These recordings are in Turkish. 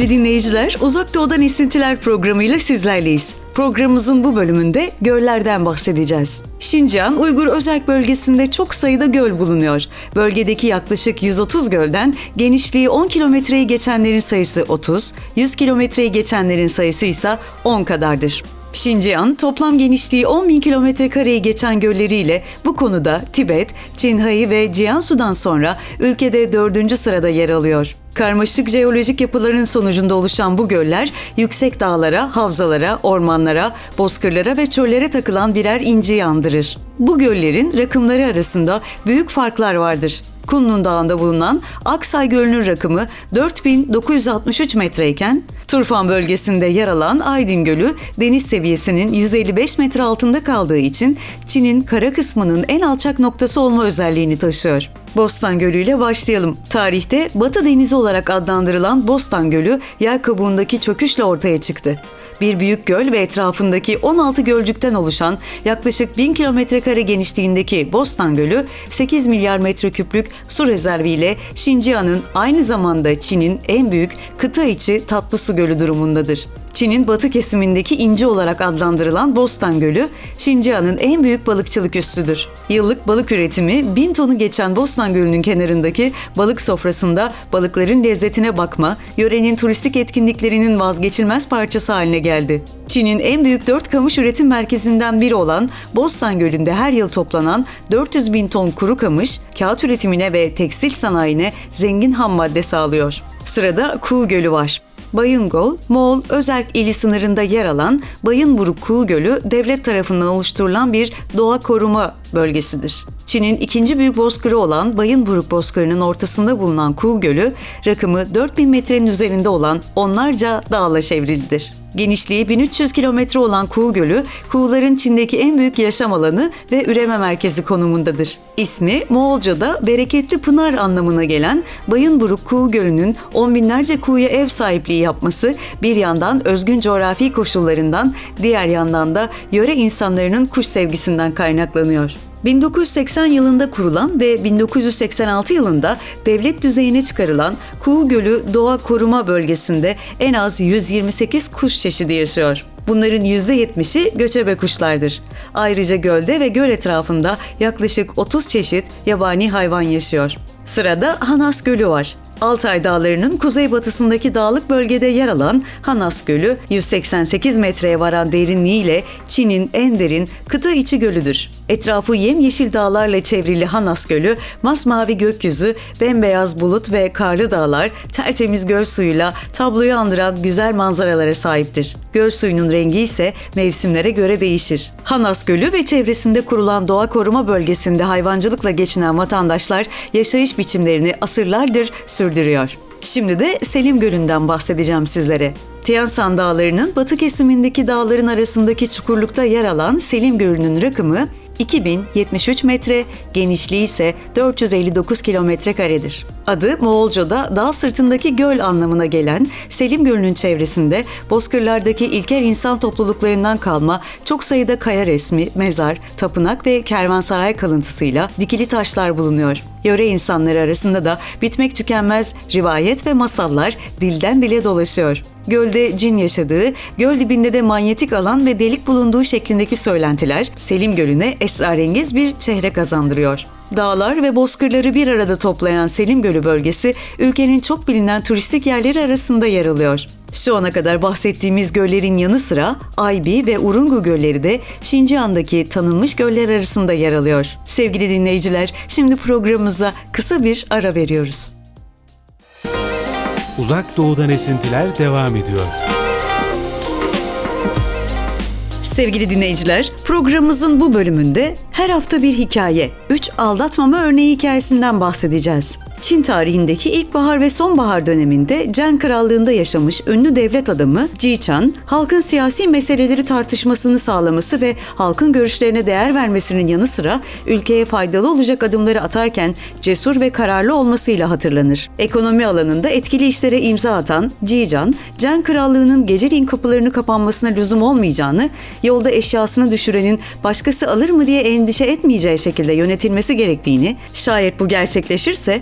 Sevgili dinleyiciler, Uzak Doğu'dan Esintiler programıyla sizlerleyiz. Programımızın bu bölümünde göllerden bahsedeceğiz. Şincan, Uygur Özerk bölgesinde çok sayıda göl bulunuyor. Bölgedeki yaklaşık 130 gölden genişliği 10 kilometreyi geçenlerin sayısı 30, 100 kilometreyi geçenlerin sayısı ise 10 kadardır. Şincan, toplam genişliği 10 bin kilometre kareyi geçen gölleriyle bu konuda Tibet, Çinhai ve Jiangsu'dan sonra ülkede dördüncü sırada yer alıyor. Karmaşık jeolojik yapıların sonucunda oluşan bu göller, yüksek dağlara, havzalara, ormanlara, bozkırlara ve çöllere takılan birer inci yandırır. Bu göllerin rakımları arasında büyük farklar vardır. Kunlun Dağı'nda bulunan Aksay Gölü'nün rakımı 4963 metreyken, Turfan bölgesinde yer alan Aydın Gölü deniz seviyesinin 155 metre altında kaldığı için Çin'in kara kısmının en alçak noktası olma özelliğini taşıyor. Bostan Gölü ile başlayalım. Tarihte Batı Denizi olarak adlandırılan Bostan Gölü yer kabuğundaki çöküşle ortaya çıktı bir büyük göl ve etrafındaki 16 gölcükten oluşan yaklaşık 1000 kilometre kare genişliğindeki Bostan Gölü 8 milyar metreküplük su rezerviyle Şincia'nın aynı zamanda Çin'in en büyük kıta içi tatlı su gölü durumundadır. Çin'in batı kesimindeki inci olarak adlandırılan Bostan Gölü, Şincia'nın en büyük balıkçılık üssüdür. Yıllık balık üretimi 1000 tonu geçen Bostan Gölü'nün kenarındaki balık sofrasında balıkların lezzetine bakma, yörenin turistik etkinliklerinin vazgeçilmez parçası haline geldi. Çin'in en büyük dört kamış üretim merkezinden biri olan Bostan Gölü'nde her yıl toplanan 400 bin ton kuru kamış, kağıt üretimine ve tekstil sanayine zengin ham madde sağlıyor. Sırada Kuğu Gölü var. Bayıngol, Moğol Özerk ili sınırında yer alan Bayınburuk Kuğu Gölü devlet tarafından oluşturulan bir doğa koruma bölgesidir. Çin'in ikinci büyük bozkırı olan Bayınburuk Bozkırı'nın ortasında bulunan Kuğu Gölü, rakımı 4000 metrenin üzerinde olan onlarca dağla çevrilidir. Genişliği 1300 kilometre olan Kuğu Gölü, kuğuların Çin'deki en büyük yaşam alanı ve üreme merkezi konumundadır. İsmi Moğolca'da bereketli pınar anlamına gelen Bayınburuk Kuğu Gölü'nün on binlerce kuğuya ev sahipliği yapması bir yandan özgün coğrafi koşullarından, diğer yandan da yöre insanlarının kuş sevgisinden kaynaklanıyor. 1980 yılında kurulan ve 1986 yılında devlet düzeyine çıkarılan Kuğu Gölü Doğa Koruma Bölgesi'nde en az 128 kuş çeşidi yaşıyor. Bunların %70'i göçebe kuşlardır. Ayrıca gölde ve göl etrafında yaklaşık 30 çeşit yabani hayvan yaşıyor. Sırada Hanas Gölü var. Altay Dağları'nın kuzeybatısındaki dağlık bölgede yer alan Hanas Gölü 188 metreye varan derinliğiyle Çin'in en derin kıta içi gölüdür. Etrafı yemyeşil dağlarla çevrili Hanas Gölü, masmavi gökyüzü, bembeyaz bulut ve karlı dağlar, tertemiz göl suyuyla tabloyu andıran güzel manzaralara sahiptir. Göl suyunun rengi ise mevsimlere göre değişir. Hanas Gölü ve çevresinde kurulan doğa koruma bölgesinde hayvancılıkla geçinen vatandaşlar yaşayış biçimlerini asırlardır sürdürüyor. Şimdi de Selim Gölü'nden bahsedeceğim sizlere. Tiansan Dağları'nın batı kesimindeki dağların arasındaki çukurlukta yer alan Selim Gölü'nün rakımı 2073 metre, genişliği ise 459 kilometre karedir. Adı Moğolca'da dağ sırtındaki göl anlamına gelen Selim Gölü'nün çevresinde bozkırlardaki ilkel insan topluluklarından kalma çok sayıda kaya resmi, mezar, tapınak ve kervansaray kalıntısıyla dikili taşlar bulunuyor. Yöre insanları arasında da bitmek tükenmez rivayet ve masallar dilden dile dolaşıyor. Gölde cin yaşadığı, göl dibinde de manyetik alan ve delik bulunduğu şeklindeki söylentiler Selim Gölü'ne esrarengiz bir çehre kazandırıyor. Dağlar ve bozkırları bir arada toplayan Selim Gölü bölgesi ülkenin çok bilinen turistik yerleri arasında yer alıyor. Şu ana kadar bahsettiğimiz göllerin yanı sıra Aybi ve Urungu gölleri de Şincihan'daki tanınmış göller arasında yer alıyor. Sevgili dinleyiciler, şimdi programımıza kısa bir ara veriyoruz. Uzak Doğu'dan esintiler devam ediyor. Sevgili dinleyiciler, programımızın bu bölümünde her hafta bir hikaye, 3 aldatmama örneği hikayesinden bahsedeceğiz. Çin tarihindeki ilkbahar ve sonbahar döneminde Cen Krallığında yaşamış ünlü devlet adamı Ji Chan, halkın siyasi meseleleri tartışmasını sağlaması ve halkın görüşlerine değer vermesinin yanı sıra ülkeye faydalı olacak adımları atarken cesur ve kararlı olmasıyla hatırlanır. Ekonomi alanında etkili işlere imza atan Ji Chan, Cen Krallığı'nın geceliğin kapılarını kapanmasına lüzum olmayacağını, yolda eşyasını düşürenin başkası alır mı diye endişe etmeyeceği şekilde yönetilmesi gerektiğini, şayet bu gerçekleşirse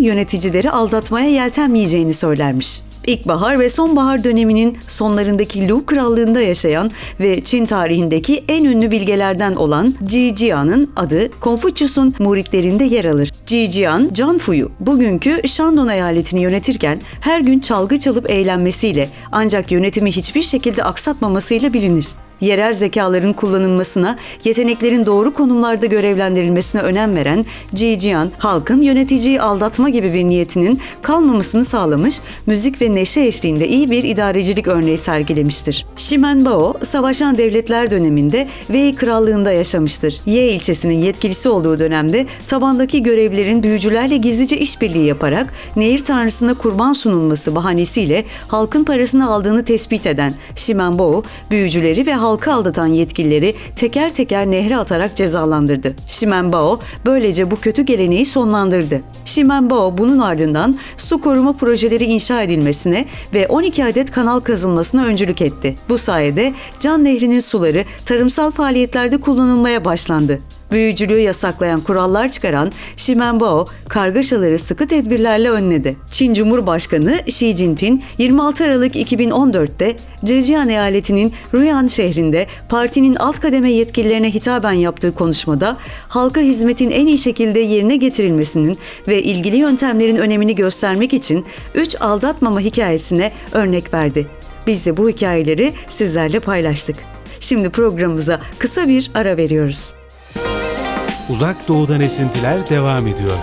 yöneticileri aldatmaya yeltenmeyeceğini söylermiş. İlkbahar ve sonbahar döneminin sonlarındaki Lu Krallığında yaşayan ve Çin tarihindeki en ünlü bilgelerden olan Ji Jian'ın adı Konfüçyüs'ün muritlerinde yer alır. Ji Jian, Canfu'yu bugünkü Shandong eyaletini yönetirken her gün çalgı çalıp eğlenmesiyle ancak yönetimi hiçbir şekilde aksatmamasıyla bilinir yerel zekaların kullanılmasına, yeteneklerin doğru konumlarda görevlendirilmesine önem veren Ji Jian, halkın yöneticiyi aldatma gibi bir niyetinin kalmamasını sağlamış, müzik ve neşe eşliğinde iyi bir idarecilik örneği sergilemiştir. Shimen Bao, savaşan devletler döneminde Wei Krallığında yaşamıştır. Ye ilçesinin yetkilisi olduğu dönemde tabandaki görevlilerin büyücülerle gizlice işbirliği yaparak nehir tanrısına kurban sunulması bahanesiyle halkın parasını aldığını tespit eden Shimen Bao, büyücüleri ve halkı aldatan yetkilileri teker teker nehre atarak cezalandırdı. Shimen Bao böylece bu kötü geleneği sonlandırdı. Shimen Bao bunun ardından su koruma projeleri inşa edilmesine ve 12 adet kanal kazılmasına öncülük etti. Bu sayede Can Nehri'nin suları tarımsal faaliyetlerde kullanılmaya başlandı büyücülüğü yasaklayan kurallar çıkaran Shimen Bao kargaşaları sıkı tedbirlerle önledi. Çin Cumhurbaşkanı Xi Jinping 26 Aralık 2014'te Zhejiang eyaletinin Ruyan şehrinde partinin alt kademe yetkililerine hitaben yaptığı konuşmada halka hizmetin en iyi şekilde yerine getirilmesinin ve ilgili yöntemlerin önemini göstermek için 3 aldatmama hikayesine örnek verdi. Biz de bu hikayeleri sizlerle paylaştık. Şimdi programımıza kısa bir ara veriyoruz. Uzak Doğu'dan esintiler devam ediyor.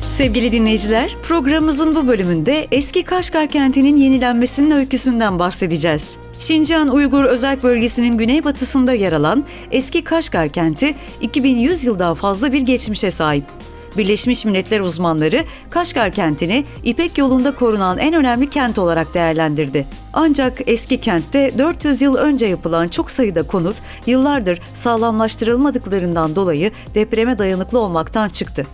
Sevgili dinleyiciler, programımızın bu bölümünde eski Kaşgar kentinin yenilenmesinin öyküsünden bahsedeceğiz. Şincan Uygur Özel Bölgesi'nin güneybatısında yer alan eski Kaşgar kenti 2100 yıldan fazla bir geçmişe sahip. Birleşmiş Milletler uzmanları Kaşgar kentini İpek yolunda korunan en önemli kent olarak değerlendirdi. Ancak eski kentte 400 yıl önce yapılan çok sayıda konut yıllardır sağlamlaştırılmadıklarından dolayı depreme dayanıklı olmaktan çıktı.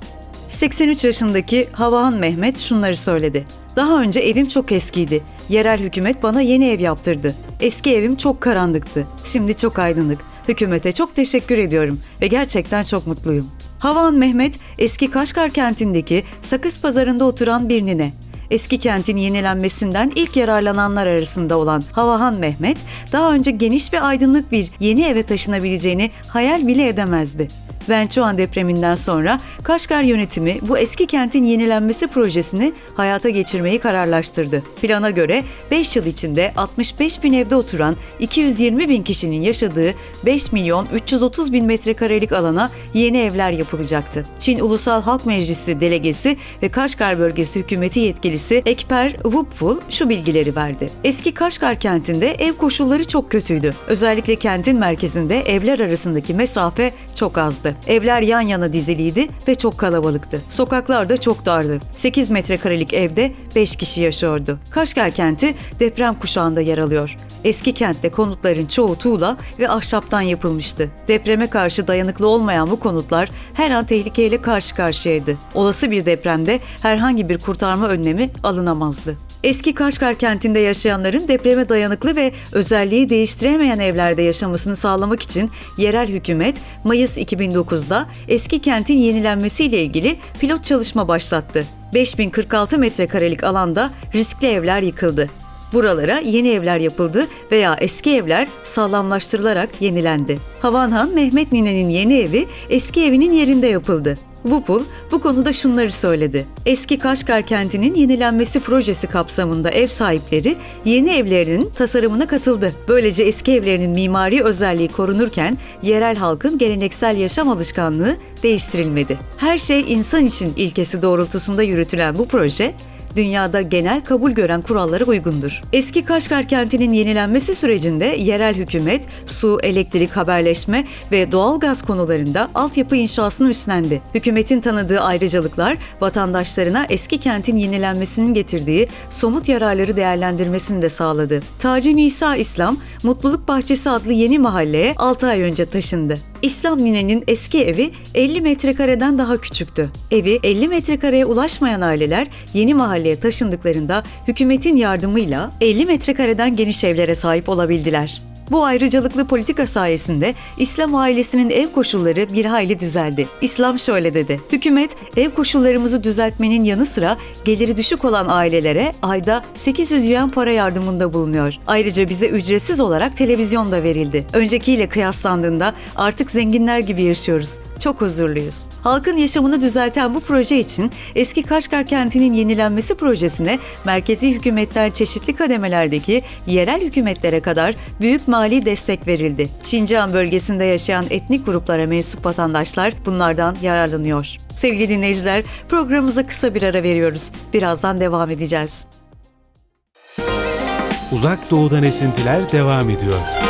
83 yaşındaki Havahan Mehmet şunları söyledi. Daha önce evim çok eskiydi. Yerel hükümet bana yeni ev yaptırdı. Eski evim çok karanlıktı. Şimdi çok aydınlık. Hükümete çok teşekkür ediyorum ve gerçekten çok mutluyum. Havan Mehmet, eski Kaşgar kentindeki Sakız Pazarı'nda oturan bir nine. Eski kentin yenilenmesinden ilk yararlananlar arasında olan Havahan Mehmet, daha önce geniş ve aydınlık bir yeni eve taşınabileceğini hayal bile edemezdi. Vençuan depreminden sonra Kaşgar yönetimi bu eski kentin yenilenmesi projesini hayata geçirmeyi kararlaştırdı. Plana göre 5 yıl içinde 65 bin evde oturan 220 bin kişinin yaşadığı 5 milyon 330 bin metrekarelik alana yeni evler yapılacaktı. Çin Ulusal Halk Meclisi delegesi ve Kaşgar bölgesi hükümeti yetkilisi Ekper Wupful şu bilgileri verdi. Eski Kaşgar kentinde ev koşulları çok kötüydü. Özellikle kentin merkezinde evler arasındaki mesafe çok azdı. Evler yan yana diziliydi ve çok kalabalıktı. Sokaklar da çok dardı. 8 metrekarelik evde 5 kişi yaşıyordu. Kaşgar kenti deprem kuşağında yer alıyor. Eski kentte konutların çoğu tuğla ve ahşaptan yapılmıştı. Depreme karşı dayanıklı olmayan bu konutlar her an tehlikeyle karşı karşıyaydı. Olası bir depremde herhangi bir kurtarma önlemi alınamazdı. Eski Kaşgar kentinde yaşayanların depreme dayanıklı ve özelliği değiştiremeyen evlerde yaşamasını sağlamak için yerel hükümet Mayıs 2009'da eski kentin yenilenmesiyle ilgili pilot çalışma başlattı. 5046 metrekarelik alanda riskli evler yıkıldı. Buralara yeni evler yapıldı veya eski evler sağlamlaştırılarak yenilendi. Havanhan Mehmet Nine'nin yeni evi eski evinin yerinde yapıldı. Vupul bu konuda şunları söyledi. Eski Kaşgar kentinin yenilenmesi projesi kapsamında ev sahipleri yeni evlerinin tasarımına katıldı. Böylece eski evlerinin mimari özelliği korunurken yerel halkın geleneksel yaşam alışkanlığı değiştirilmedi. Her şey insan için ilkesi doğrultusunda yürütülen bu proje dünyada genel kabul gören kurallara uygundur. Eski Kaşgar kentinin yenilenmesi sürecinde yerel hükümet su, elektrik, haberleşme ve doğal gaz konularında altyapı inşasını üstlendi. Hükümetin tanıdığı ayrıcalıklar vatandaşlarına eski kentin yenilenmesinin getirdiği somut yararları değerlendirmesini de sağladı. Taci Nisa İslam, Mutluluk Bahçesi adlı yeni mahalleye 6 ay önce taşındı. İslam Nine'nin eski evi 50 metrekareden daha küçüktü. Evi 50 metrekareye ulaşmayan aileler yeni mahalleye taşındıklarında hükümetin yardımıyla 50 metrekareden geniş evlere sahip olabildiler. Bu ayrıcalıklı politika sayesinde İslam ailesinin ev koşulları bir hayli düzeldi. İslam şöyle dedi. Hükümet ev koşullarımızı düzeltmenin yanı sıra geliri düşük olan ailelere ayda 800 yuan para yardımında bulunuyor. Ayrıca bize ücretsiz olarak televizyon da verildi. Öncekiyle kıyaslandığında artık zenginler gibi yaşıyoruz. Çok huzurluyuz. Halkın yaşamını düzelten bu proje için eski Kaşgar kentinin yenilenmesi projesine merkezi hükümetten çeşitli kademelerdeki yerel hükümetlere kadar büyük mali destek verildi. Şincan bölgesinde yaşayan etnik gruplara mensup vatandaşlar bunlardan yararlanıyor. Sevgili dinleyiciler, programımıza kısa bir ara veriyoruz. Birazdan devam edeceğiz. Uzak Doğu'dan esintiler devam ediyor.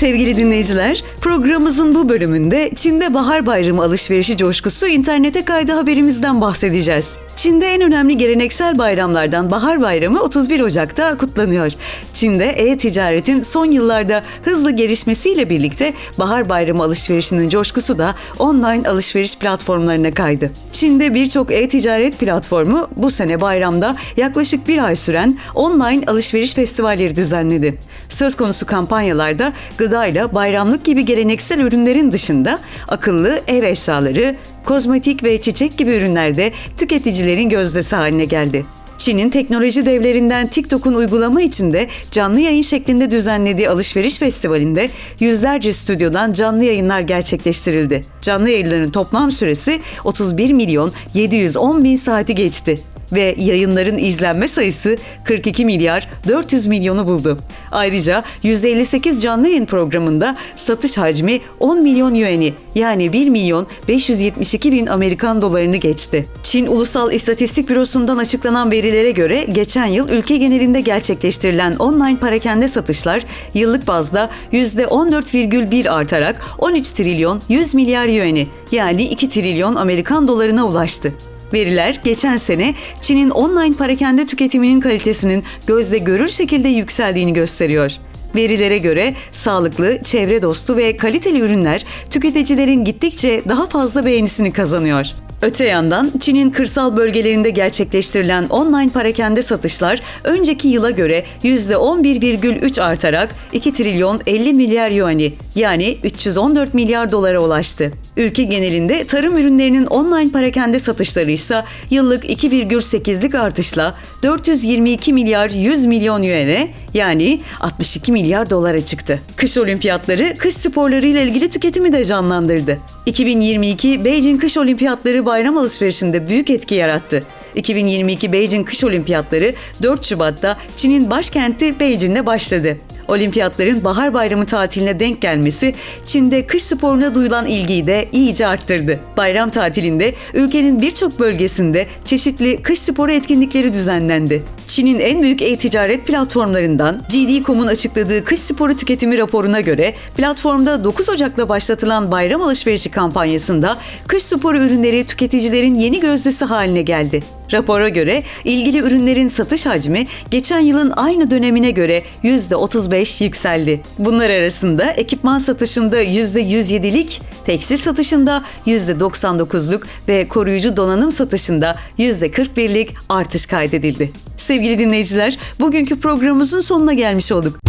Sevgili dinleyiciler, programımızın bu bölümünde Çin'de Bahar Bayramı alışverişi coşkusu internete kaydı haberimizden bahsedeceğiz. Çin'de en önemli geleneksel bayramlardan Bahar Bayramı 31 Ocak'ta kutlanıyor. Çin'de e-ticaretin son yıllarda hızlı gelişmesiyle birlikte Bahar Bayramı alışverişinin coşkusu da online alışveriş platformlarına kaydı. Çin'de birçok e-ticaret platformu bu sene bayramda yaklaşık bir ay süren online alışveriş festivalleri düzenledi. Söz konusu kampanyalarda gıdayla bayramlık gibi geleneksel ürünlerin dışında akıllı ev eşyaları, kozmetik ve çiçek gibi ürünler de tüketicilerin gözdesi haline geldi. Çin'in teknoloji devlerinden TikTok'un uygulama içinde canlı yayın şeklinde düzenlediği alışveriş festivalinde yüzlerce stüdyodan canlı yayınlar gerçekleştirildi. Canlı yayınların toplam süresi 31 milyon 710 bin saati geçti ve yayınların izlenme sayısı 42 milyar 400 milyonu buldu. Ayrıca 158 canlı yayın programında satış hacmi 10 milyon yuan'i yani 1 milyon 572 bin Amerikan dolarını geçti. Çin Ulusal İstatistik Bürosu'ndan açıklanan verilere göre geçen yıl ülke genelinde gerçekleştirilen online parakende satışlar yıllık bazda %14,1 artarak 13 trilyon 100 milyar yuan'i yani 2 trilyon Amerikan dolarına ulaştı. Veriler geçen sene Çin'in online parakende tüketiminin kalitesinin gözle görür şekilde yükseldiğini gösteriyor. Verilere göre sağlıklı, çevre dostu ve kaliteli ürünler tüketicilerin gittikçe daha fazla beğenisini kazanıyor. Öte yandan Çin'in kırsal bölgelerinde gerçekleştirilen online parakende satışlar önceki yıla göre %11,3 artarak 2 trilyon 50 milyar yuan'i yani 314 milyar dolara ulaştı. Ülke genelinde tarım ürünlerinin online parakende satışları ise yıllık 2,8'lik artışla 422 milyar 100 milyon yuan'e yani 62 milyar dolara çıktı. Kış olimpiyatları kış sporları ile ilgili tüketimi de canlandırdı. 2022 Beijing Kış Olimpiyatları bayram alışverişinde büyük etki yarattı. 2022 Beijing Kış Olimpiyatları 4 Şubat'ta Çin'in başkenti Beijing'de başladı. Olimpiyatların bahar bayramı tatiline denk gelmesi Çin'de kış sporuna duyulan ilgiyi de iyice arttırdı. Bayram tatilinde ülkenin birçok bölgesinde çeşitli kış sporu etkinlikleri düzenlendi. Çin'in en büyük e-ticaret platformlarından JD.com'un açıkladığı kış sporu tüketimi raporuna göre platformda 9 Ocak'ta başlatılan bayram alışverişi kampanyasında kış sporu ürünleri tüketicilerin yeni gözdesi haline geldi. Rapora göre ilgili ürünlerin satış hacmi geçen yılın aynı dönemine göre %35 yükseldi. Bunlar arasında ekipman satışında %107'lik, tekstil satışında %99'luk ve koruyucu donanım satışında %41'lik artış kaydedildi. Sevgili dinleyiciler, bugünkü programımızın sonuna gelmiş olduk.